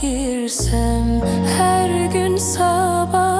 girsem her gün sabah